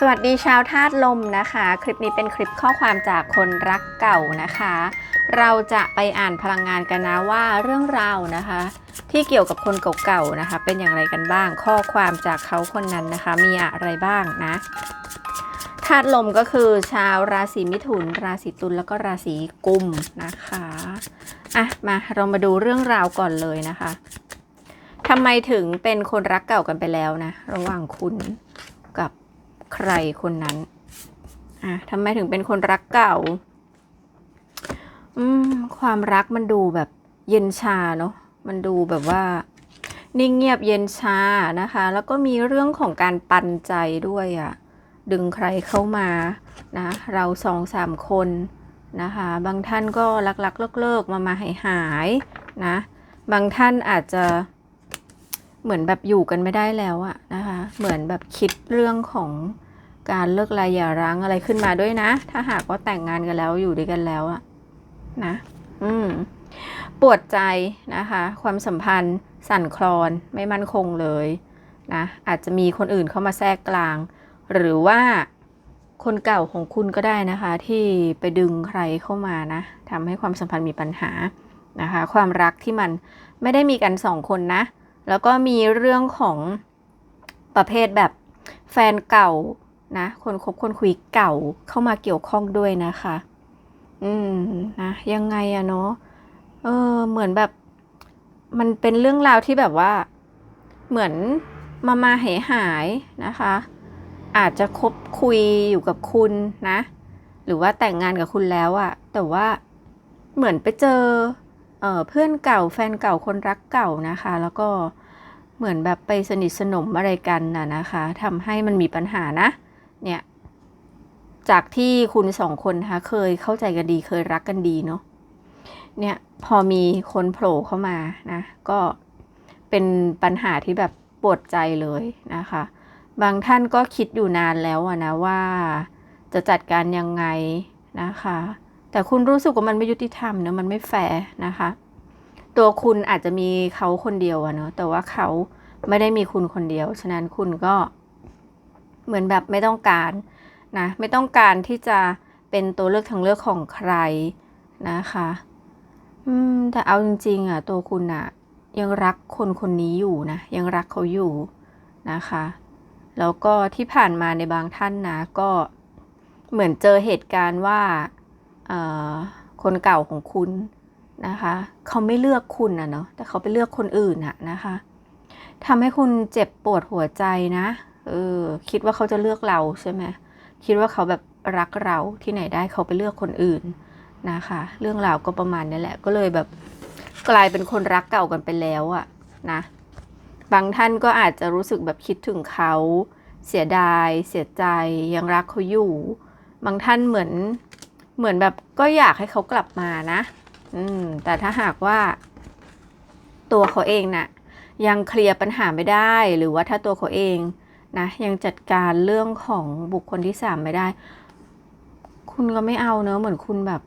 สวัสดีชาวธาตุลมนะคะ คลิปนี้เป็นคลิปข้อความจากคนรักเก่านะคะ เราจะไปอ่านพลังงานกันนะว่าเรื่องราวนะคะ ที่เกี่ยวกับคนเก่าๆนะคะ เป็นอย่างไรกันบ้าง ข้อความจากเขาคนนั้นนะคะ มีอะไรบ้างนะธาตุลมก็คือชาวราศีมิถุน ราศีตุลแล้วก็ราศีกุมนะคะอะมาเรามาดูเรื่องราวก่อนเลยนะคะทำไมถึงเป็นคนรักเก่ากันไปแล้วนะ ระหว่างคุณ ใครคนนั้น อะทำไมถึงเป็นคนรักเก่า อืม ความรักมันดูแบบเย็นชาเนาะ มันดูแบบว่า นิ่งเงียบเย็นชานะคะ แล้วก็มีเรื่องของการปันใจด้วยอะ่ะ ดึงใครเข้ามานะ เราสองสามคนนะคะ บางท่านก็ลักๆเลิกๆ มามาหายหายนะ บางท่านอาจจะ เหมือนแบบอยู่กันไม่ได้แล้วอะนะคะ เหมือนแบบคิดเรื่องของการเลิกลาอย่าร้างอะไรขึ้นมาด้วยนะ ถ้าหากว่าแต่งงานกันแล้วอยู่ด้วยกันแล้วอะนะ อืม ปวดใจนะคะ ความสัมพันธ์ สั่นคลอนไม่มั่นคงเลยนะ อาจจะมีคนอื่นเข้ามาแทรกกลาง หรือว่าคนเก่าของคุณก็ได้นะคะ ที่ไปดึงใครเข้ามานะทำให้ความสัมพันธ์มีปัญหานะคะ ความรักที่มันไม่ได้มีกันสองคนนะ แล้วก็มีเรื่องของประเภทแบบแฟนเก่านะ คนคบคนคุยเก่าเข้ามาเกี่ยวข้องด้วยนะคะ อืมนะยังไงอะเนาะเออเหมือนแบบมันเป็นเรื่องราวที่แบบว่า เหมือนมามาหายหายนะคะ อาจจะคบคุยอยู่กับคุณนะ หรือว่าแต่งงานกับคุณแล้วอะแต่ว่าเหมือนไปเจอเออเพื่อนเก่าแฟนเก่าคนรักเก่านะคะ แล้วก็ เหมือนแบบไปสนิทสนมอะไรกันน่ะนะคะทำให้มันมีปัญหานะ เนี่ย จากที่คุณสองคนนะคะเคยเข้าใจกันดีเคยรักกันดีเนาะเนี่ยพอมีคนโผล่เข้ามานะก็เป็นปัญหาที่แบบปวดใจเลยนะคะ บางท่านก็คิดอยู่นานแล้วอะนะว่าจะจัดการยังไงนะคะ แต่คุณรู้สึกว่ามันไม่ยุติธรรมเนะมันไม่แฟร์นะคะ ตัวคุณอาจจะมีเขาคนเดียวอะเนาะแต่ว่าเขาไม่ได้มีคุณคนเดียว ฉะนั้นคุณก็เหมือนแบบไม่ต้องการนะไม่ต้องการที่จะเป็นตัวเลือกทางเลือกของใครนะคะ อืมแต่เอาจริงๆอะตัวคุณอะยังรักคนคนนี้อยู่นะยังรักเขาอยู่นะคะ แล้วก็ที่ผ่านมาในบางท่านนะก็เหมือนเจอเหตุการณ์ว่าคนเก่าของคุณ นะคะ เขาไม่เลือกคุณอะเนาะแต่เขาไปเลือกคนอื่นอะนะคะทำให้คุณเจ็บปวดหัวใจนะเออคิดว่าเขาจะเลือกเราใช่ไหมคิดว่าเขาแบบรักเราที่ไหนได้เขาไปเลือกคนอื่นนะคะ เรื่องราวก็ประมาณนี้แหละ ก็เลยแบบกลายเป็นคนรักเก่ากันไปแล้วอะนะ บางท่านก็อาจจะรู้สึกแบบคิดถึงเขา เสียดาย เสียใจยังรักเขาอยู่ บางท่านเหมือนเหมือนแบบก็อยากให้เขากลับมานะ อืม แต่ถ้าหากว่า ตัวเขาเองน่ะ ยังเคลียร์ปัญหาไม่ได้ หรือว่าถ้าตัวเขาเองนะยังจัดการเรื่องของบุคคลที่สามไม่ได้ คุณก็ไม่เอาเนอะเหมือนคุณแบบ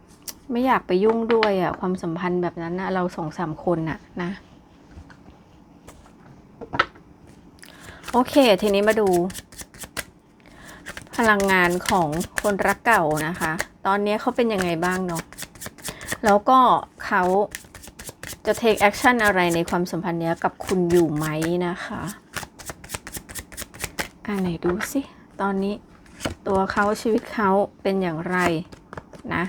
ไม่อยากไปยุ่งด้วยอะความสัมพันธ์แบบนั้นนะเราสองสามคนน่ะนะ โอเค ทีนี้มาดู พลังงานของคนรักเก่านะคะ ตอนนี้เขาเป็นยังไงบ้างเนาะ แล้วก็เขาจะ take action อะไรในความสัมพันธ์เนี้ยกับคุณอยู่ไหมนะคะอ่าไหนดูสิ ตอนนี้ตัวเขาชีวิตเขาเป็นอย่างไรนะ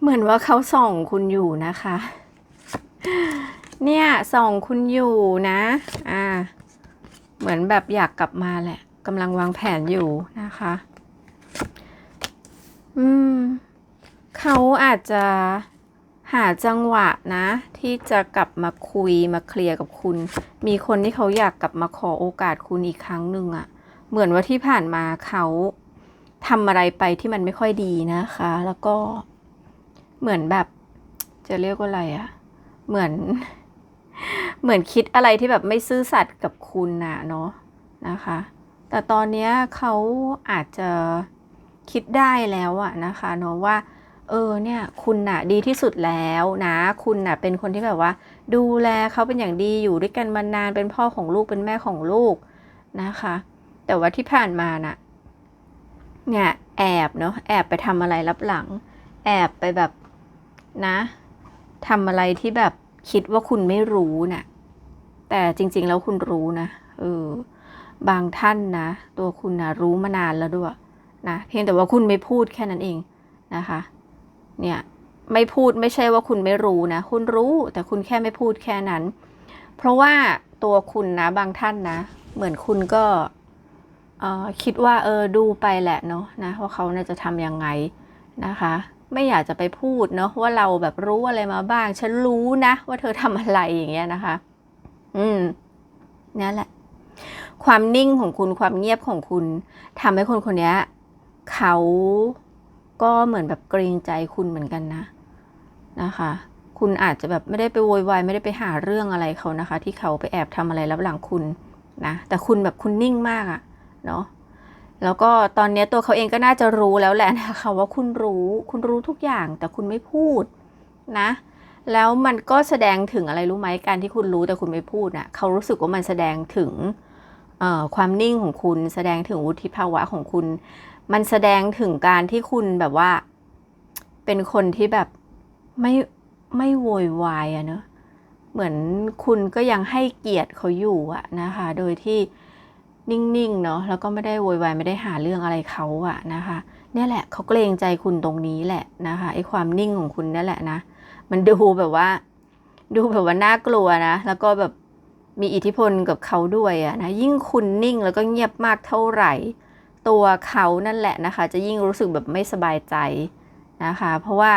เหมือนว่าเขาส่องคุณอยู่นะคะ เนี่ยส่องคุณอยู่นะ อ่า เหมือนแบบอยากกลับมาแหละกำลังวางแผนอยู่นะคะ อืม เขาอาจจะหาจังหวะนะ ที่จะกลับมาคุยมาเคลียร์กับคุณ มีคนที่เขาอยากกลับมาขอโอกาสคุณอีกครั้งหนึ่งอะเหมือนว่าที่ผ่านมาเขาทำอะไรไปที่มันไม่ค่อยดีนะคะ แล้วก็เหมือนแบบ จะเรียกว่าอะไรอะเหมือน เหมือนคิดอะไรที่แบบไม่ซื่อสัตย์กับคุณน่ะเนาะนะคะ แต่ตอนนี้เขาอาจจะ คิดได้แล้วอะนะคะเนาะว่า เออเนี่ยคุณน่ะดีที่สุดแล้วนะ คุณน่ะเป็นคนที่แบบว่า ดูแลเขาเป็นอย่างดีอยู่ด้วยกันมานานเป็นพ่อของลูกเป็นแม่ของลูกนะคะ แต่ว่าที่ผ่านมาน่ะเนี่ยแอบเนาะแอบไปทำอะไรลับหลัง แอบไปแบบนะทำอะไรที่แบบคิดว่าคุณไม่รู้น่ะแต่จริง ๆ แล้วคุณรู้นะเออบางท่านนะ ตัวคุณนะรู้มานานแล้วด้วย นะเพียงแต่ว่าคุณไม่พูดแค่นั้นเองนะคะเนี่ยไม่พูดไม่ใช่ว่าคุณไม่รู้นะ คุณรู้แต่คุณแค่ไม่พูดแค่นั้น เพราะว่าตัวคุณนะบางท่านนะ เหมือนคุณก็คิดว่าเออดูไปแหละเนาะนะว่าเขาน่าจะทำยังไงนะคะ ไม่อยากจะไปพูดเนาะว่าเราแบบรู้อะไรมาบ้าง ฉันรู้นะว่าเธอทำอะไรอย่างเงี้ยนะคะ อืมนั่นแหละ ความนิ่งของคุณความเงียบของคุณทำให้คนคนนี้ เขาก็เหมือนแบบเกรงใจคุณเหมือนกันนะนะคะ คุณอาจจะแบบไม่ได้ไปโวยวายไม่ได้ไปหาเรื่องอะไรเขานะคะ ที่เขาไปแอบทำอะไรรับหลังคุณนะแต่คุณแบบคุณนิ่งมากอะเนาะแล้วก็ตอนนี้ตัวเขาเองก็น่าจะรู้แล้วแหละนะคะว่าคุณรู้คุณรู้ทุกอย่างแต่คุณไม่พูดนะ แล้วมันก็แสดงถึงอะไรรู้ไหมการที่คุณรู้แต่คุณไม่พูดน่ะเขารู้สึกว่ามันแสดงถึงความนิ่งของคุณ แสดงถึงวุฒิภาวะของคุณ มันแสดงถึงการที่คุณแบบว่า เป็นคนที่แบบไม่ไม่โวยวายอะเนอะเหมือนคุณก็ยังให้เกียรติเขาอยู่อะนะคะ โดยที่นิ่งๆเนาะแล้วก็ไม่ได้โวยวายไม่ได้หาเรื่องอะไรเขาอะนะคะเนี่ยแหละเขาเกรงใจคุณตรงนี้แหละนะคะไอ้ความนิ่งของคุณนี่แหละนะ มันดูแบบว่า ดูแบบว่าน่ากลัวนะ แล้วก็แบบมีอิทธิพลกับเขาด้วยอะนะยิ่งคุณนิ่งแล้วก็เงียบมากเท่าไหร่ ตัวเขานั่นแหละนะคะ จะยิ่งรู้สึกแบบไม่สบายใจนะคะ เพราะว่า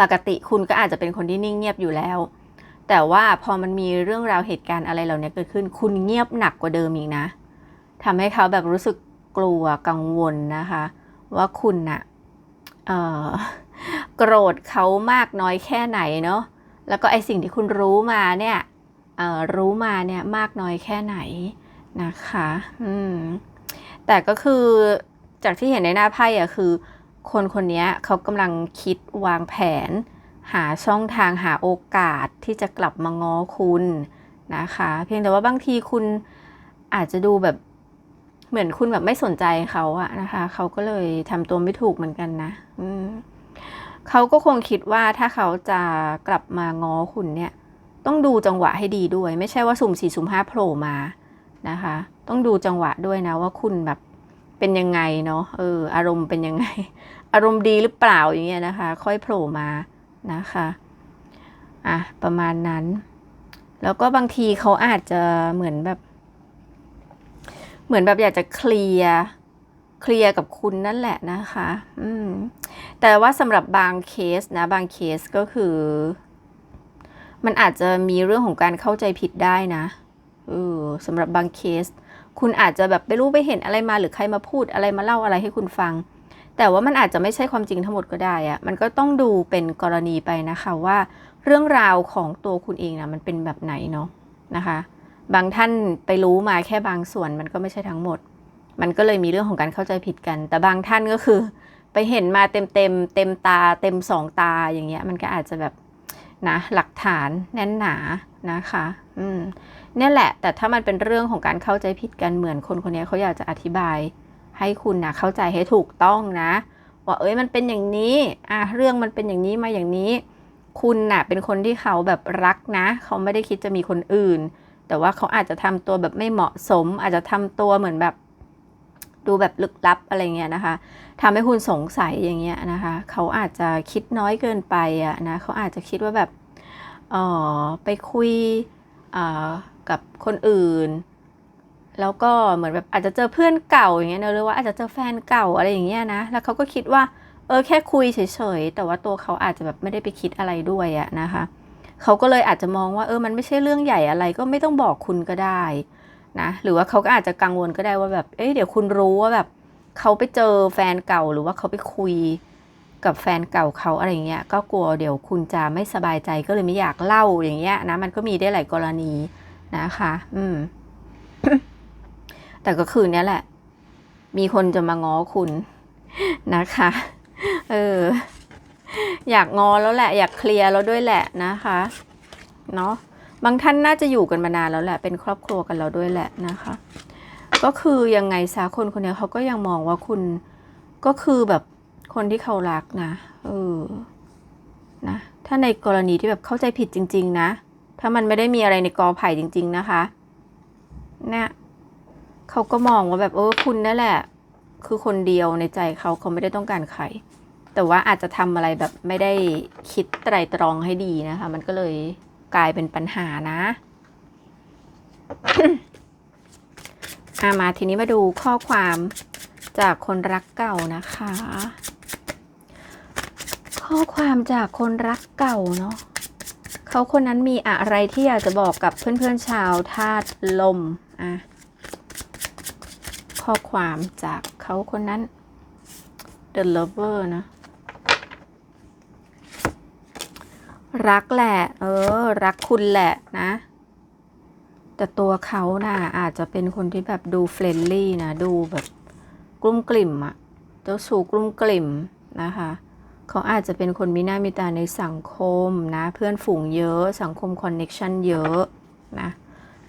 ปกติคุณก็อาจจะเป็นคนที่นิ่งเงียบอยู่แล้ว แต่ว่าพอมันมีเรื่องราวเหตุการณ์อะไรเหล่านี้เกิดขึ้น คุณเงียบหนักกว่าเดิมอีกนะทำให้เขาแบบรู้สึกกลัวกังวลนะคะ ว่าคุณน่ะเอ่อโกรธเขามากน้อยแค่ไหนเนาะแล้วก็ไอสิ่งที่คุณรู้มาเนี่ยรู้มาเนี่ยมากน้อยแค่ไหนนะคะ อืม แต่ก็คือจากที่เห็นในหน้าไพ่อะคือ คนคนนี้เขากำลังคิดวางแผน หาช่องทางหาโอกาสที่จะกลับมาง้อคุณนะคะ เพียงแต่ว่าบางทีคุณอาจจะดูแบบเหมือนคุณแบบไม่สนใจเขาอะนะคะ เขาก็เลยทำตัวไม่ถูกเหมือนกันนะเขาก็คงคิดว่าถ้าเขาจะกลับมาง้อคุณเนี่ย ต้องดูจังหวะให้ดีด้วย ไม่ใช่ว่าสุ่มสี่สุ่มห้าโผล่มา นะคะ ต้องดูจังหวะด้วยนะว่าคุณแบบเป็นยังไงเนาะเอออารมณ์เป็นยังไง อารมณ์ดีหรือเปล่าอย่างเงี้ยนะคะ ค่อยโผล่มานะคะอะประมาณนั้น แล้วก็บางทีเขาอาจจะเหมือนแบบ เหมือนแบบอยากจะเคลียร์เคลียร์กับคุณนั่นแหละนะคะ อืม แต่ว่าสำหรับบางเคสนะ บางเคสก็คือ มันอาจจะมีเรื่องของการเข้าใจผิดได้นะ เออสำหรับบางเคส คุณอาจจะแบบไปรู้ไปเห็นอะไรมาหรือใครมาพูดอะไรมาเล่าอะไรให้คุณฟัง แต่ว่ามันอาจจะไม่ใช่ความจริงทั้งหมดก็ได้อะมันก็ต้องดูเป็นกรณีไปนะคะว่า เรื่องราวของตัวคุณเองนะมันเป็นแบบไหนเนาะนะคะ บางท่านไปรู้มาแค่บางส่วนมันก็ไม่ใช่ทั้งหมด มันก็เลยมีเรื่องของการเข้าใจผิดกัน แต่บางท่านก็คือ ไปเห็นมาเต็มเต็มเต็มตา เต็มสองตาอย่างเงี้ยมันก็อาจจะแบบ นะหลักฐานแน่นหนานะคะอืมนี่แหละ แต่ถ้ามันเป็นเรื่องของการเข้าใจผิดกันเหมือนคนคนนี้เขาอยากจะอธิบาย ให้คุณนะเข้าใจให้ถูกต้องนะ ว่าเอ้ยมันเป็นอย่างนี้อะเรื่องมันเป็นอย่างนี้มาอย่างนี้ คุณน่ะเป็นคนที่เขาแบบรักนะ เขาไม่ได้คิดจะมีคนอื่น แต่ว่าเขาอาจจะทำตัวแบบไม่เหมาะสม อาจจะทำตัวเหมือนแบบ ดูแบบลึกลับอะไรเงี้ยนะคะทำให้คุณสงสัยอย่างเงี้ยนะคะ เขาอาจจะคิดน้อยเกินไปอะนะเขาอาจจะคิดว่าแบบอ๋อไปคุยกับคนอื่น แล้วก็เหมือนแบบอาจจะเจอเพื่อนเก่าอย่างเงี้ยนะหรือว่าอาจจะเจอแฟนเก่าอะไรอย่างเงี้ยนะแล้วเขาก็คิดว่าเออแค่คุยเฉยๆแต่ว่าตัวเขาอาจจะแบบไม่ได้ไปคิดอะไรด้วยอะนะคะเขาก็เลยอาจจะมองว่าเออมันไม่ใช่เรื่องใหญ่อะไรก็ไม่ต้องบอกคุณก็ได้ นะหรือว่าเขาก็อาจจะกังวลก็ได้ว่าแบบเอ้ยเดี๋ยวคุณรู้ว่าแบบเขาไปเจอแฟนเก่าหรือว่าเขาไปคุยกับแฟนเก่าเขาอะไรเงี้ยก็กลัวเดี๋ยวคุณจะไม่สบายใจก็เลยไม่อยากเล่าอย่างเงี้ยนะมันก็มีได้หลายกรณีนะคะ อืม แต่ก็คือเนี้ยแหละ มีคนจะมาง้อคุณนะคะ เออ อยากงอแล้วแหละ อยากเคลียร์แล้วด้วยแหละนะคะ เนาะ บางท่านน่าจะอยู่กันมานานแล้วแหละ เป็นครอบครัวกันแล้วด้วยแหละนะคะ ก็คือยังไงซะคนคนนี้เขาก็ยังมองว่าคุณก็คือแบบคนที่เขารักนะ เออ นะ ถ้าในกรณีที่แบบเข้าใจผิดจริง ๆ นะ ถ้ามันไม่ได้มีอะไรในกอไผ่จริง ๆ นะคะเนี่ยเขาก็มองว่าแบบเออคุณนั่นแหละ คือคนเดียวในใจเขาเขาไม่ได้ต้องการใคร แต่ว่าอาจจะทำอะไรแบบไม่ได้คิดไตรตรองให้ดีนะคะ มันก็เลย กลายเป็นปัญหานะอามาทีนี้มาดูข้อความจากคนรักเก่านะคะ ข้อความจากคนรักเก่าเนาะเขาคนนั้นมีอะไรที่อยากจะบอกกับเพื่อนๆชาวธาตุลมอะข้อความจากเขาคนนั้น The Lover นะ รักแหละ เออ รักคุณแหละนะ แต่ตัวเขาน่ะ อาจจะเป็นคนที่แบบดูเฟรนลี่นะ ดูแบบกลุ้มกลิ่มอะเจ้าชู้กลุ้มกลิ่มนะคะ เขาอาจจะเป็นคนมีหน้ามีตาในสังคมนะ เพื่อนฝูงเยอะ สังคมคอนเน็ชันเยอะนะ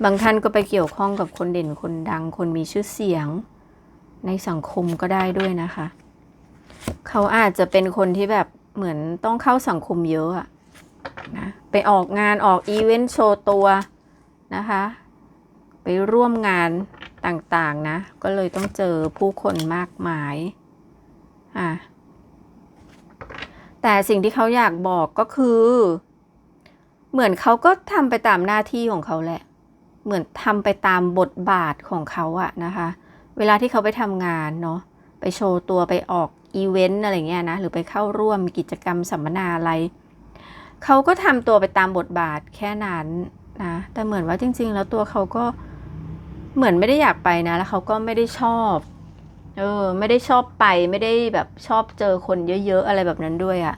บางท่านก็ไปเกี่ยวข้องกับคนเด่นคนดัง คนมีชื่อเสียง ในสังคมก็ได้ด้วยนะคะ เขาอาจจะเป็นคนที่แบบเหมือนต้องเข้าสังคมเยอะอะ นะไปออกงานออกอีเวนต์โชว์ตัวนะคะ ไปร่วมงานต่างๆนะ ก็เลยต้องเจอผู้คนมากมายอะแต่สิ่งที่เขาอยากบอกก็คือ เหมือนเขาก็ทำไปตามหน้าที่ของเขาแหละ เหมือนทำไปตามบทบาทของเขาอะนะคะ เวลาที่เขาไปทำงานเนาะไปโชว์ตัวไปออกอีเวนต์อะไรเงี้ยนะ หรือไปเข้าร่วมกิจกรรมสัมมนาอะไร เขาก็ทำตัวไปตามบทบาทแค่นั้นนะ แต่เหมือนว่าจริง ๆ แล้วตัวเขาก็เหมือนไม่ได้อยากไปนะ แล้วเขาก็ไม่ได้ชอบ เออ ไม่ได้ชอบไป ไม่ได้แบบชอบเจอคนเยอะ ๆ อะไรแบบนั้นด้วยอะ่ะ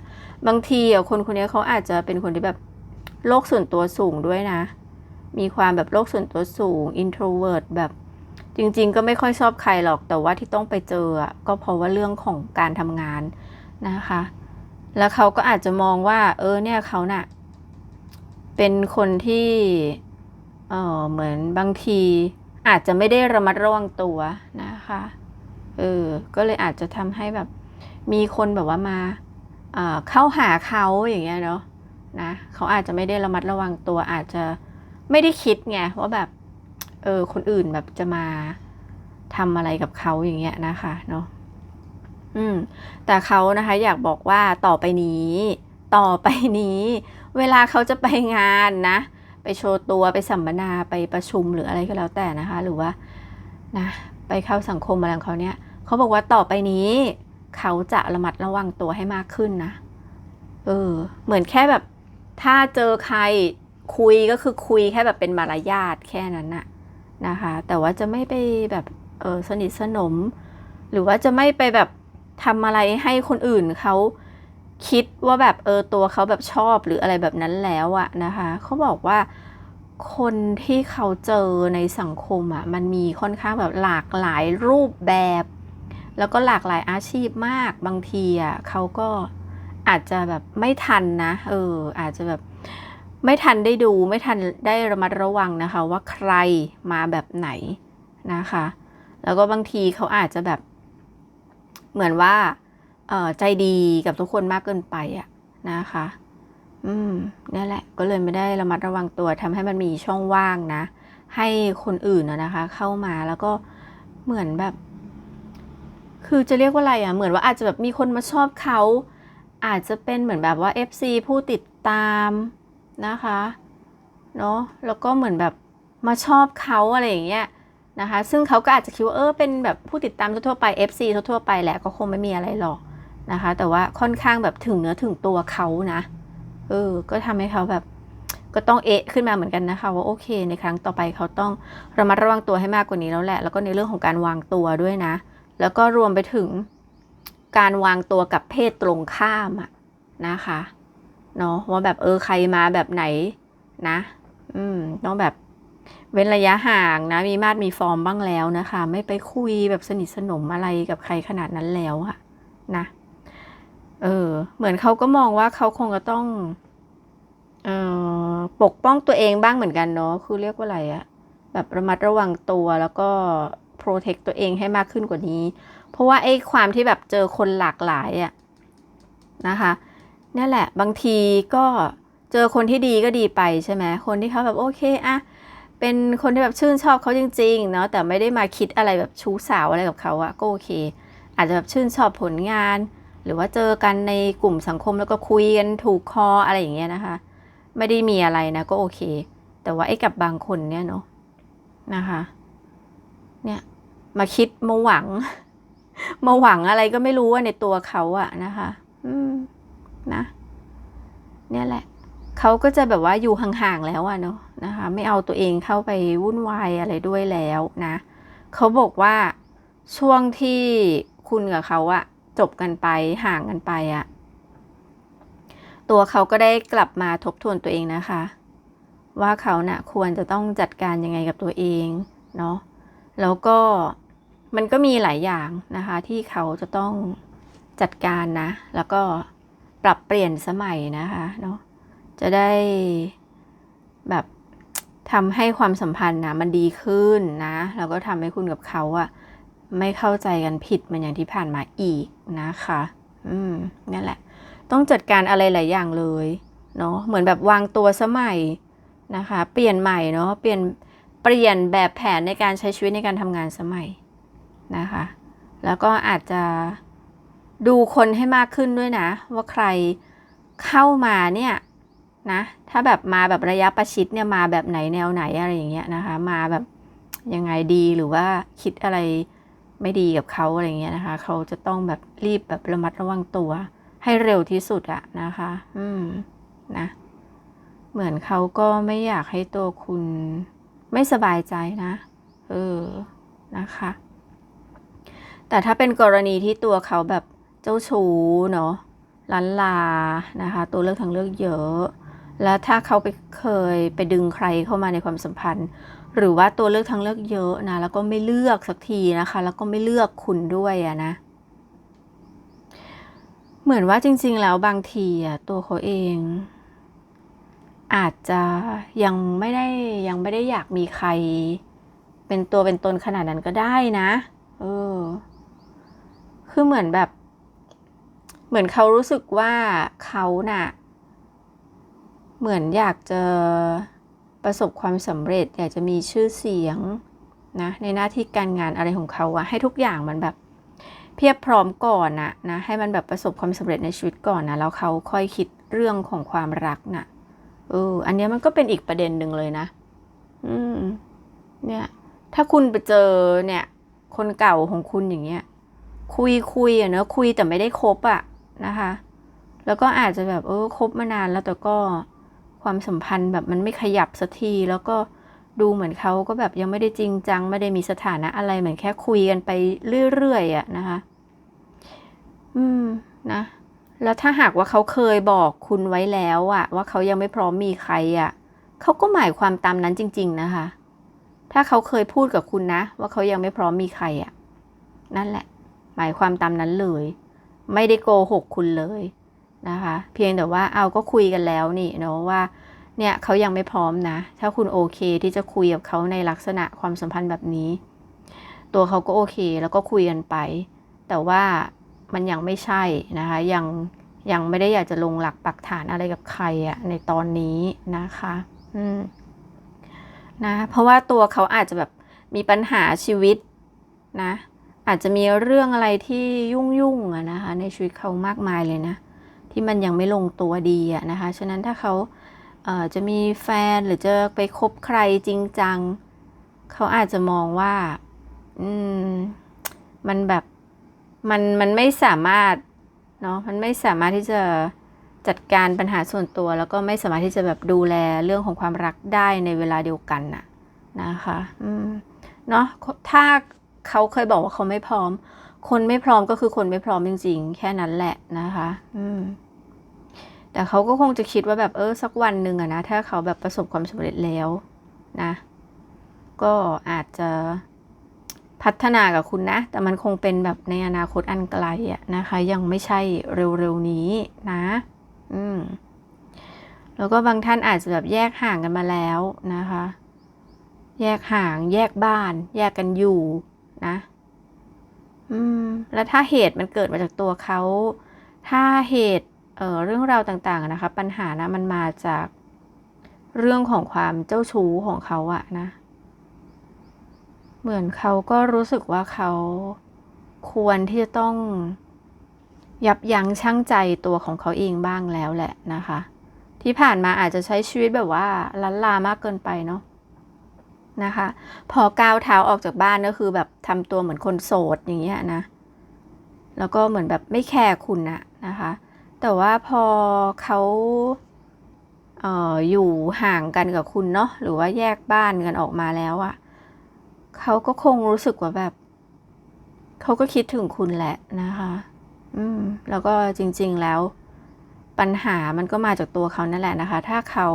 บางทีอะคนคนนี้เขาอาจจะเป็นคนที่แบบโลกส่วนตัวสูงด้วยนะ มีความแบบโลกส่วนตัวสูง introvert แบบจริง ๆ ก็ไม่ค่อยชอบใครหรอก แต่ว่าที่ต้องไปเจออะก็เพราะว่าเรื่องของการทำงานนะคะ แล้วเขาก็อาจจะมองว่า เออเนี่ยเขาน่ะ เป็นคนที่เออเหมือนบางทีอาจจะไม่ได้ระมัดระวังตัวนะคะ เออ ก็เลยอาจจะทำให้แบบมีคนแบบว่ามาเอ่อเข้าหาเขาอย่างเงี้ยเนาะนะเขาอาจจะไม่ได้ระมัดระวังตัว อาจจะไม่ได้คิดไงว่าแบบ เออ คนอื่นแบบจะมาทำอะไรกับเขาอย่างเงี้ยนะคะเนาะ อืม แต่เขานะคะอยากบอกว่าต่อไปนี้ ต่อไปนี้ เวลาเขาจะไปงานนะ ไปโชว์ตัวไปสัมมนาไปประชุมหรืออะไรก็แล้วแต่นะคะ หรือว่านะไปเข้าสังคมอะไรของเขาเนี่ยเขาบอกว่าต่อไปนี้ เขาจะระมัดระวังตัวให้มากขึ้นนะ เออ เหมือนแค่แบบ ถ้าเจอใครคุยก็คือคุยแค่แบบเป็นมารยาทแค่นั้นน่ะนะคะ แต่ว่าจะไม่ไปแบบเออสนิทสนม หรือว่าจะไม่ไปแบบ ทำอะไรให้คนอื่นเขาคิดว่าแบบเออตัวเขาแบบชอบหรืออะไรแบบนั้นแล้วอะนะคะเขาบอกว่าคนที่เขาเจอในสังคมอะมันมีค่อนข้างแบบหลากหลายรูปแบบ แล้วก็หลากหลายอาชีพมากบางทีอะเขาก็อาจจะแบบไม่ทันนะเอออาจจะแบบไม่ทันได้ดูไม่ทันได้ระมัดระวังนะคะ ว่าใครมาแบบไหนนะคะ แล้วก็บางทีเขาอาจจะแบบ เหมือนว่าใจดีกับทุกคนมากเกินไปอะนะคะ อืมนี่แหละ ก็เลยไม่ได้ระมัดระวังตัวทำให้มันมีช่องว่างนะ ให้คนอื่นนะนะคะ เข้ามาแล้วก็เหมือนแบบ คือจะเรียกว่าอะไรอะ่ะ เหมือนว่าอาจจะแบบมีคนมาชอบเขา อาจจะเป็นเหมือนแบบว่า FC ผู้ติดตามนะคะ เนาะแล้วก็เหมือนแบบมาชอบเขาอะไรอย่างเงี้ย นะคะ ซึ่งเขาก็อาจจะคิดว่าเออเป็นแบบผู้ติดตามทั่วไป FC ทั่วไปแหละก็คงไม่มีอะไรหรอกนะคะ แต่ว่าค่อนข้างแบบถึงเนื้อถึงตัวเขานะเออก็ทำให้เขาแบบก็ต้องเอะขึ้นมาเหมือนกันนะคะว่าโอเค ในครั้งต่อไปเขาต้องระมัดระวังตัวให้มากกว่านี้แล้วแหละ แล้วก็ในเรื่องของการวางตัวด้วยนะ แล้วก็รวมไปถึงการวางตัวกับเพศตรงข้ามอะนะคะเนาะว่าแบบเออใครมาแบบไหนนะ อืมต้องแบบ เว้นระยะห่างนะ มีมาตรมีฟอร์มบ้างแล้วนะคะ ไม่ไปคุยแบบสนิทสนมอะไรกับใครขนาดนั้นแล้วอะนะ เออ เหมือนเขาก็มองว่าเขาคงจะต้อง เอ่อ ปกป้องตัวเองบ้างเหมือนกันเนาะ คือเรียกว่าอะไรอะแบบระมัดระวังตัวแล้วก็ protect ตัวเองให้มากขึ้นกว่านี้ เพราะว่าไอ้ความที่แบบเจอคนหลากหลายอะนะคะนี่แหละ บางทีก็เจอคนที่ดีก็ดีไปใช่ไหมคนที่เขาแบบโอเคอะ เป็นคนที่แบบชื่นชอบเขาจริง ๆ เนาะแต่ไม่ได้มาคิดอะไรแบบชู้สาวอะไรกับเขาอะก็โอเค อาจจะแบบชื่นชอบผลงาน หรือว่าเจอกันในกลุ่มสังคมแล้วก็คุยกันถูกคออะไรอย่างเงี้ยนะคะ ไม่ได้มีอะไรนะก็โอเค แต่ว่าไอ้กับบางคนเนี่ยเนาะนะคะเนี่ยมาคิดมาหวัง มาหวังอะไรก็ไม่รู้ว่าในตัวเขาอะนะคะ อืมนะ เนี่ยแหละ เขาก็จะแบบว่าอยู่ห่างๆแล้วอะเนาะนะคะ ไม่เอาตัวเองเข้าไปวุ่นวายอะไรด้วยแล้วนะเขาบอกว่าช่วงที่คุณกับเขาอะจบกันไปห่างกันไปอะตัวเขาก็ได้กลับมาทบทวนตัวเองนะคะ ว่าเขานะ่ะควรจะต้องจัดการยังไงกับตัวเองเนาะแล้วก็มันก็มีหลายอย่างนะคะ ที่เขาจะต้องจัดการนะ แล้วก็ปรับเปลี่ยนสมัยนะคะเนาะ จะได้แบบทำให้ความสัมพันธ์นะมันดีขึ้นนะ แล้วก็ทำให้คุณกับเขาอะไม่เข้าใจกันผิดเหมันอย่างที่ผ่านมาอีกนะคะ อืมนั่นแหละ ต้องจัดการอะไรหลายอย่างเลยเนาะเหมือนแบบวางตัวสมัยนะคะ เปลี่ยนใหม่เนาะเปลี่ยนเปลี่ยนแบบแผนในการใช้ชีวิตในการทำงานสมัยนะคะ แล้วก็อาจจะดูคนให้มากขึ้นด้วยนะ ว่าใครเข้ามาเนี่ย นะ ถ้าแบบมาแบบระยะประชิดเนี่ยมาแบบไหนแนวไหนอะไรอย่างเงี้ยนะคะ มาแบบยังไงดีหรือว่าคิดอะไรไม่ดีกับเขาอะไรเงี้ยนะคะ เขาจะต้องแบบรีบแบบระมัดระวังตัว ให้เร็วที่สุดอะนะคะ อืมนะ เหมือนเขาก็ไม่อยากให้ตัวคุณไม่สบายใจนะ เออ นะคะ แต่ถ้าเป็นกรณีที่ตัวเขาแบบเจ้าชู้เนาะลันลานะคะ ตัวเลือกทางเลือกเยอะ แล้วถ้าเขาไปเคยไปดึงใครเข้ามาในความสัมพันธ์ หรือว่าตัวเลือกทางเลือกเยอะนะ แล้วก็ไม่เลือกสักทีนะคะ แล้วก็ไม่เลือกคุณด้วยอะนะ เหมือนว่าจริง ๆ แล้วบางทีอะตัวเขาเอง อาจจะยังไม่ได้ยังไม่ได้อยากมีใคร เป็นตัวเป็นตนขนาดนั้นก็ได้นะเออคือเหมือนแบบ เหมือนเขารู้สึกว่าเขาน่ะ เหมือนอยากจะประสบความสำเร็จ อยากจะมีชื่อเสียงนะในหน้าที่การงานอะไรของเขาอะให้ทุกอย่างมันแบบเพียบพร้อมก่อนนะนะให้มันแบบประสบความสำเร็จในชีวิตก่อนนะแล้วเขาค่อยคิดเรื่องของความรักนะ่ะเอออันนี้มันก็เป็นอีกประเด็นหนึ่งเลยนะ อืม เนี่ย ถ้าคุณไปเจอเนี่ย คนเก่าของคุณอย่างเงี้ย คุยคุยอะเนอะคุยแต่ไม่ได้คบอะนะคะ แล้วก็อาจจะแบบเออคบมานานแล้วแต่ก็ ความสัมพันธ์แบบมันไม่ขยับสักที แล้วก็ดูเหมือนเขาก็แบบยังไม่ได้จริงจัง ไม่ได้มีสถานะอะไรเหมือนแค่คุยกันไปเรื่อยๆอะนะคะ อืมนะ แล้วถ้าหากว่าเขาเคยบอกคุณไว้แล้วอะว่าเขายังไม่พร้อมมีใครอะเขาก็หมายความตามนั้นจริง ๆ นะคะ ถ้าเขาเคยพูดกับคุณนะ ว่าเขายังไม่พร้อมมีใครอะนั่นแหละ หมายความตามนั้นเลย ไม่ได้โกหกคุณเลย นะคะ เพียงแต่ว่าเอาก็คุยกันแล้วนี่เนาะว่าเนี่ยเขายังไม่พร้อมนะ ถ้าคุณโอเคที่จะคุยกับเขาในลักษณะความสัมพันธ์แบบนี้ ตัวเขาก็โอเคแล้วก็คุยกันไป แต่ว่ามันยังไม่ใช่นะคะยังยังไม่ได้อยากจะลงหลักปักฐานอะไรกับใครอะในตอนนี้นะคะ อืมนะ เพราะว่าตัวเขาอาจจะแบบมีปัญหาชีวิตนะ อาจจะมีเรื่องอะไรที่ยุ่งยุ่งอะนะคะ ในชีวิตเขามากมายเลยนะ ที่มันยังไม่ลงตัวดีอะนะคะ ฉะนั้นถ้าเขาเอ่อจะมีแฟนหรือจะไปคบใครจริงจัง เขาอาจจะมองว่า อืม มันแบบ มัน มันไม่สามารถ เนาะ มันไม่สามารถที่จะจัดการปัญหาส่วนตัว แล้วก็ไม่สามารถที่จะแบบดูแลเรื่องของความรักได้ในเวลาเดียวกันน่ะ นะคะ อืม เนาะ ถ้าเขาเคยบอกว่าเขาไม่พร้อม คนไม่พร้อมก็คือคนไม่พร้อมจริง ๆ แค่นั้นแหละนะคะ อืม แต่เขาก็คงจะคิดว่าแบบเออสักวันหนึ่งอะนะ ถ้าเขาแบบประสบความสำเร็จแล้วนะ ก็อาจจะพัฒนากับคุณนะ แต่มันคงเป็นแบบในอนาคตอันไกลอะนะคะ ยังไม่ใช่เร็วๆนี้นะ อืมแล้วก็บางท่านอาจจะแบบแยกห่างกันมาแล้วนะคะ แยกห่าง แยกบ้าน แยกกันอยู่นะ อืม แล้วถ้าเหตุมันเกิดมาจากตัวเขา ถ้าเหตุ เเรื่องราวต่างๆนะคะ ปัญหานะมันมาจากเรื่องของความเจ้าชู้ของเขาอะนะ เหมือนเขาก็รู้สึกว่าเขาควรที่จะต้องยับยั้งชั่งใจตัวของเขาเองบ้างแล้วแหละนะคะ ที่ผ่านมาอาจจะใช้ชีวิตแบบว่าลันลามากเกินไปเนาะนะคะ พอก้าวเท้าออกจากบ้านก็คือแบบทำตัวเหมือนคนโสดอย่างเงี้ยนะ แล้วก็เหมือนแบบไม่แคร์คุณนะนะคะ แต่ว่าพอเขาเอ่ออยู่ห่างกันกับคุณเนาะหรือว่าแยกบ้านกันออกมาแล้วอะเขาก็คงรู้สึกว่าแบบเขาก็คิดถึงคุณแหละนะคะ อืม แล้วก็จริง ๆแล้ว ปัญหามันก็มาจากตัวเขานั่นแหละนะคะ ถ้าเขา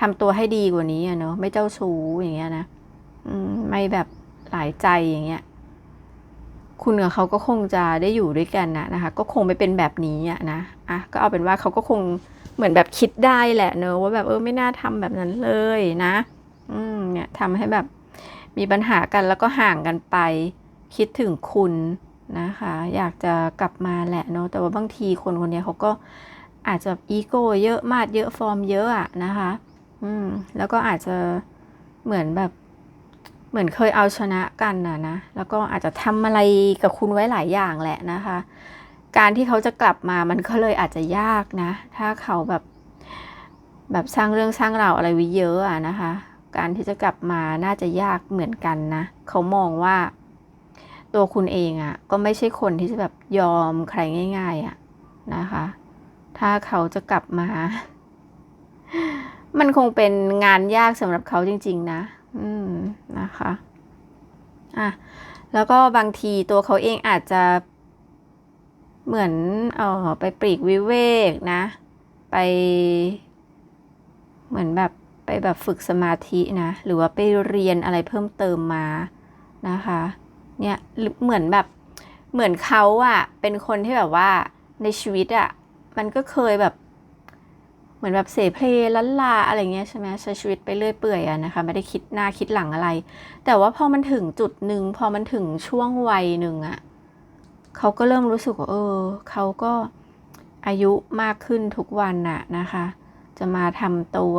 ทำตัวให้ดีกว่านี้อะเนาะไม่เจ้าชู้อย่างเงี้ยนะ อืม ไม่แบบหลายใจอย่างเงี้ย คุณกับเขาก็คงจะได้อยู่ด้วยกันนะนะคะ ก็คงไม่เป็นแบบนี้อะนะอะก็เอาเป็นว่าเขาก็คงเหมือนแบบคิดได้แหละเนอะว่าแบบเออไม่น่าทำแบบนั้นเลยนะ อืมเนี่ยทำให้แบบมีปัญหากันแล้วก็ห่างกันไป คิดถึงคุณนะคะ อยากจะกลับมาแหละเนาะแต่ว่าบางทีคนคนนี้เขาก็อาจจะอีโก้เยอะมากเยอะฟอร์มเยอะอะนะคะ อืมแล้วก็อาจจะเหมือนแบบ เหมือนเคยเอาชนะกันนะนะ แล้วก็อาจจะทำอะไรกับคุณไว้หลายอย่างแหละนะคะ การที่เขาจะกลับมามันก็เลยอาจจะยากนะ ถ้าเขาแบบแบบสร้างเรื่องสร้างราวอะไรไว้เยอะอะนะคะ การที่จะกลับมาน่าจะยากเหมือนกันนะ เขามองว่า ตัวคุณเองอะก็ไม่ใช่คนที่จะแบบยอมใครง่าย ๆอะนะคะ ถ้าเขาจะกลับมา มันคงเป็นงานยากสำหรับเขาจริง ๆ นะ อืมนะคะอะแล้วก็บางทีตัวเขาเองอาจจะเหมือนเออไปปลีกวิเวกนะ ไป เหมือนแบบไปแบบฝึกสมาธินะ หรือว่าไปเรียนอะไรเพิ่มเติมมานะคะ เนี่ยหรือเหมือนแบบเหมือนเขาอะเป็นคนที่แบบว่าในชีวิตอะมันก็เคยแบบ มือนแบบเสเพลลันลาอะไรเงี้ยใช่ไหมใช้ชีวิตไปเรื่อยเปื่อยอะนะคะ ไม่ได้คิดหน้าคิดหลังอะไร แต่ว่าพอมันถึงจุดหนึ่งพอมันถึงช่วงวัยหนึ่งอะเขาก็เริ่มรู้สึกว่าเออเขาก็อายุมากขึ้นทุกวันน่ะนะคะ จะมาทำตัว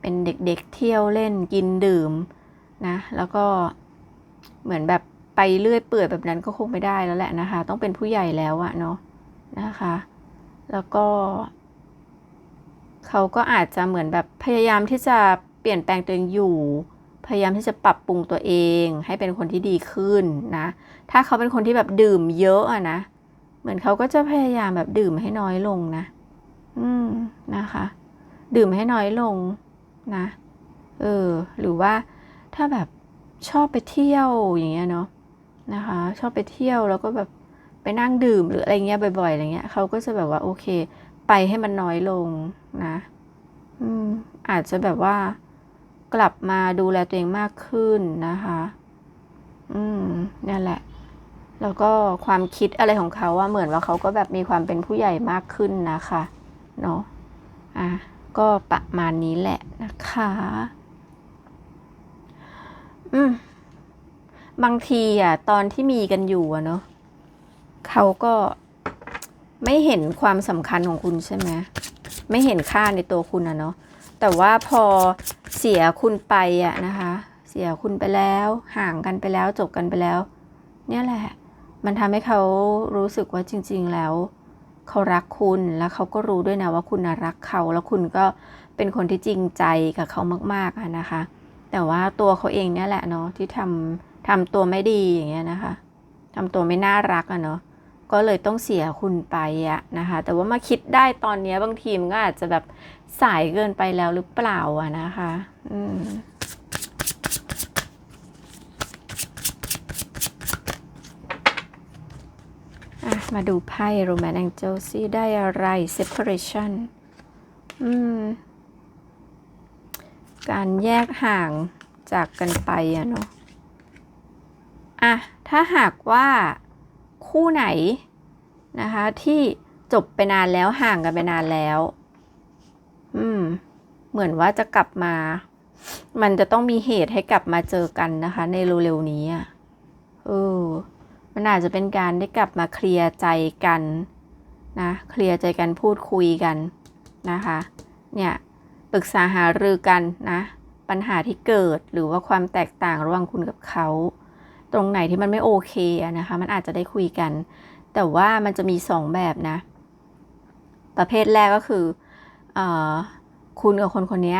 เป็นเด็กๆเที่ยวเล่นกินดื่มนะ แล้วก็เหมือนแบบไปเรื่อยเปื่อยแบบนั้นก็คงไม่ได้แล้วแหละนะคะ ต้องเป็นผู้ใหญ่แล้วอะเนาะนะคะ แล้วก็ เขาก็อาจจะเหมือนแบบพยายามที่จะเปลี่ยนแปลงตัวเองอยู่ พยายามที่จะปรับปรุงตัวเอง ให้เป็นคนที่ดีขึ้นนะ ถ้าเขาเป็นคนที่แบบดื่มเยอะอะนะ เหมือนเขาก็จะพยายามแบบดื่มให้น้อยลงนะ อืมนะคะ ดื่มให้น้อยลงนะ เออ หรือว่าถ้าแบบชอบไปเที่ยวอย่างเงี้ยเนาะนะคะ ชอบไปเที่ยวแล้วก็แบบไปนั่งดื่มหรืออะไรเงี้ยบ่อยๆอะไรเงี้ยเขาก็จะแบบว่าโอเค ไปให้มันน้อยลงนะอืมอาจจะแบบว่า กลับมาดูแลตัวเองมากขึ้นนะคะ อืมนั่นแหละ แล้วก็ความคิดอะไรของเขาว่าเหมือนว่าเขาก็แบบมีความเป็นผู้ใหญ่มากขึ้นนะคะเนาะอะก็ประมาณนี้แหละนะคะ อืมบางทีอะ ตอนที่มีกันอยู่อะเนาะเขาก็ ไม่เห็นความสำคัญของคุณใช่ไหมไม่เห็นค่าในตัวคุณอะเนาะแต่ว่าพอเสียคุณไปอะนะคะ เสียคุณไปแล้วห่างกันไปแล้วจบกันไปแล้ว เนี่ยแหละ มันทำให้เขารู้สึกว่าจริง ๆ แล้วเขารักคุณแล้วเขาก็รู้ด้วยนะว่าคุณน่ะรักเขาแล้วคุณก็เป็นคนที่จริงใจกับเขามากๆอะนะคะ แต่ว่าตัวเขาเองเนี่ยแหละเนาะที่ทำทำตัวไม่ดีอย่างเงี้ยนะคะทำตัวไม่น่ารักอะเนาะ ก็เลยต้องเสียคุณไปอะนะคะ แต่ว่ามาคิดได้ตอนนี้บางทีมันก็อาจจะแบบสายเกินไปแล้วหรือเปล่าอะนะคะ อืมอะมาดูไพ่ Roman Angel ซิได้อะไร separation อืม การแยกห่างจากกันไปอะเนาะ อะ ถ้าหากว่า คู่ไหนนะคะที่จบไปนานแล้วห่างกันไปนานแล้ว อืม เหมือนว่าจะกลับมา มันจะต้องมีเหตุให้กลับมาเจอกันนะคะ ในเร็วๆนี้อะเออ มันอาจจะเป็นการได้กลับมาเคลียร์ใจกันนะเคลียร์ใจกันพูดคุยกันนะคะ เนี่ยปรึกษาหารือกันนะ ปัญหาที่เกิดหรือว่าความแตกต่างระหว่างคุณกับเขา ตรงไหนที่มันไม่โอเคนะคะ มันอาจจะได้คุยกัน แต่ว่ามันจะมีสองแบบนะ ประเภทแรกก็คืออคุณกับคนคนนี้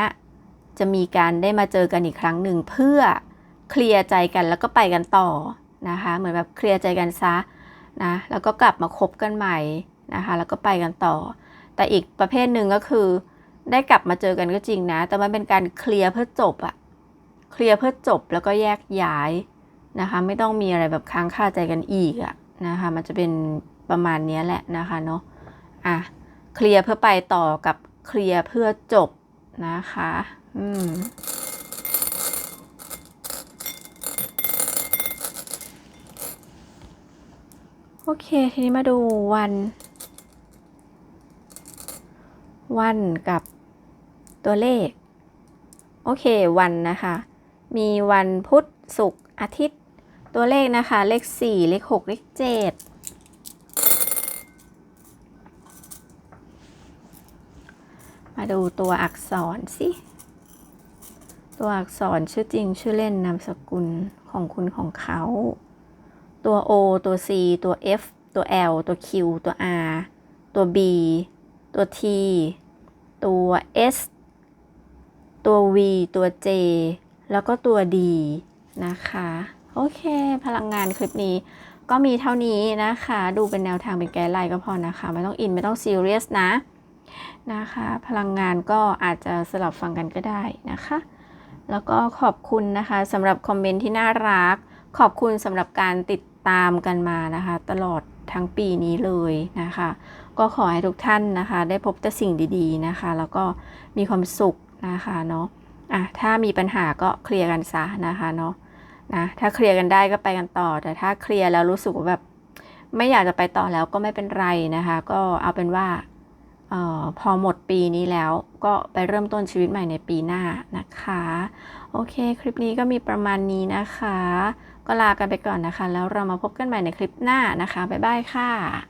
จะมีการได้มาเจอกันอีกครั้งหนึ่งเพื่อเคลียร์ใจกันแล้วก็ไปกันต่อนะคะ เหมือนแบบเคลียร์ใจกันซะนะแล้วก็กลับมาคบกันใหม่นะคะ แล้วก็ไปกันต่อ แต่อีกประเภทหนึ่งก็คือ ได้กลับมาเจอกันก็จริงนะ แต่มันเป็นการเคลียร์เพื่อจบอะเคลียร์เพื่อจบแล้วก็แยกย้าย นะคะ ไม่ต้องมีอะไรแบบค้างคาใจกันอีกอะนะคะ มันจะเป็นประมาณนี้แหละนะคะเนาะอะเคลียร์เพื่อไปต่อกับเคลียร์เพื่อจบนะคะ อืมโอเค ทีนี้มาดูวัน วันกับตัวเลข โอเค วันนะคะ มีวันพุธศุกร์อาทิตย์ ตัวเลขนะคะ เลข 4 เลข 6 เลข 7 มาดูตัวอักษรสิ ตัวอักษรชื่อจริงชื่อเล่นนามสกุลของคุณของเขา ตัว O ตัว C ตัว F ตัว L ตัว Q ตัว R ตัว B ตัว T ตัว S ตัว V ตัว J แล้วก็ตัว D นะคะ โอเค พลังงานคลิปนี้ก็มีเท่านี้นะคะ ดูเป็นแนวทางเป็นไกด์ไลน์ก็พอนะคะ ไม่ต้องอินไม่ต้องซีเรียสนะนะคะ พลังงานก็อาจจะสลับฟังกันก็ได้นะคะ แล้วก็ขอบคุณนะคะสำหรับคอมเมนต์ที่น่ารัก ขอบคุณสำหรับการติดตามกันมานะคะ ตลอดทั้งปีนี้เลยนะคะ ก็ขอให้ทุกท่านนะคะ ได้พบแต่สิ่งดีๆนะคะ แล้วก็มีความสุขนะคะเนาะอะถ้ามีปัญหาก็เคลียร์กันซะนะคะเนาะ นะถ้าเคลียร์กันได้ก็ไปกันต่อ แต่ถ้าเคลียร์แล้วรู้สึกว่าแบบไม่อยากจะไปต่อแล้วก็ไม่เป็นไรนะคะ ก็เอาเป็นว่าออพอหมดปีนี้แล้วก็ไปเริ่มต้นชีวิตใหม่ในปีหน้านะคะ โอเค คลิปนี้ก็มีประมาณนี้นะคะ ก็ลากันไปก่อนนะคะ แล้วเรามาพบกันใหม่ในคลิปหน้านะคะ บ๊ายบายค่ะ